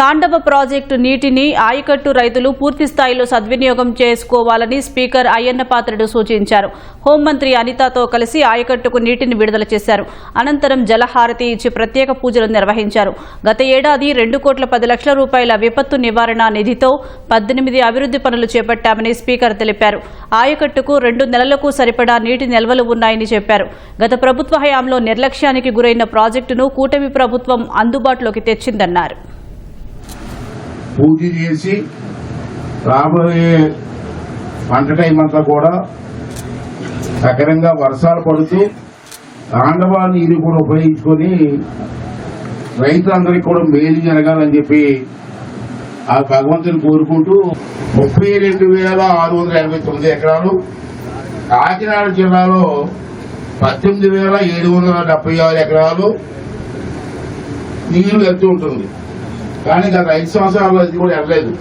తాండవ project నీటిని ఆయకట్టు రైతులు పూర్తి స్థాయిలో సద్వినియోగం చేసుకోవాలని స్పీకర్ అయ్యన్న పాత్రుడు సూచించారు. హోంమంత్రి అనితతో కలిసి ఆయకట్టుకు నీటిని విడుదల చేశారు. అనంతరం జలహారతి ఇచ్చి ప్రత్యేక పూజలు నిర్వహించారు. గత ఏడాది రెండు కోట్ల పది లక్షల రూపాయల విపత్తు నివారణ నిధితో పద్దెనిమిది అభివృద్ధి పనులు చేపట్టామని స్పీకర్ తెలిపారు. ఆయకట్టుకు రెండు నెలలకు సరిపడా నీటి నిల్వలు ఉన్నాయని చెప్పారు. గత ప్రభుత్వ హయాంలో నిర్లక్ష్యానికి గురైన ప్రాజెక్టును కూటమి ప్రభుత్వం అందుబాటులోకి తెచ్చిందన్నారు. పూజ చేసి రాబోయే పంట టైం అంతా కూడా సకరంగా వర్షాలు పడుతూ తాండవ నీరు కూడా ఉపయోగించుకొని రైతులందరికీ కూడా మేలు జరగాలని చెప్పి ఆ భగవంతుని కోరుకుంటూ ముప్పై రెండు వేల ఆరు వందల ఎనభై తొమ్మిది ఎకరాలు కాకినాడ జిల్లాలో పద్దెనిమిది వేల ఏడు వందల డెబ్బై ఆరు ఎకరాలు నీరు వెళ్తూ ఉంటుంది. కానీ గత ఐదు సంవత్సరాల్లో ఇది కూడా వెళ్ళలేదు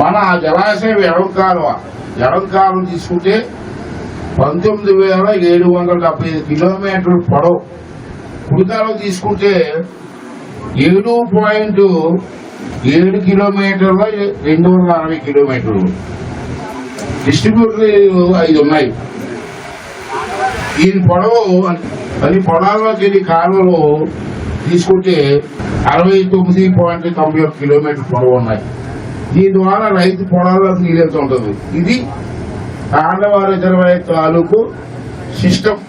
మన ఆ జలాశయం ఎడం కాలువ కాలువ తీసుకుంటే పంతొమ్మిది వేల ఏడు వందల డెబ్బై ఐదు కిలోమీటర్లు పొడవు. కుడికాలు తీసుకుంటే ఏడు పాయింట్ ఏడు కిలోమీటర్ల రెండు వందల అరవై కిలోమీటర్లు. డిస్ట్రిబ్యూటర్లు ఐదు ఉన్నాయి. దీని పొడవు అది పొలాల్లోకి వెళ్ళి కాలువలు తీసుకుంటే అరవై తొమ్మిది పాయింట్ తొంభై ఒక కిలోమీటర్ పొడవు ఉన్నాయి. దీని ద్వారా రైతు పొలాల్లోకి నీళ్ళెళ్తూ ఉంటుంది. ఇది ఆండవ రిజర్వాయర్ తాలూకు సిస్టమ్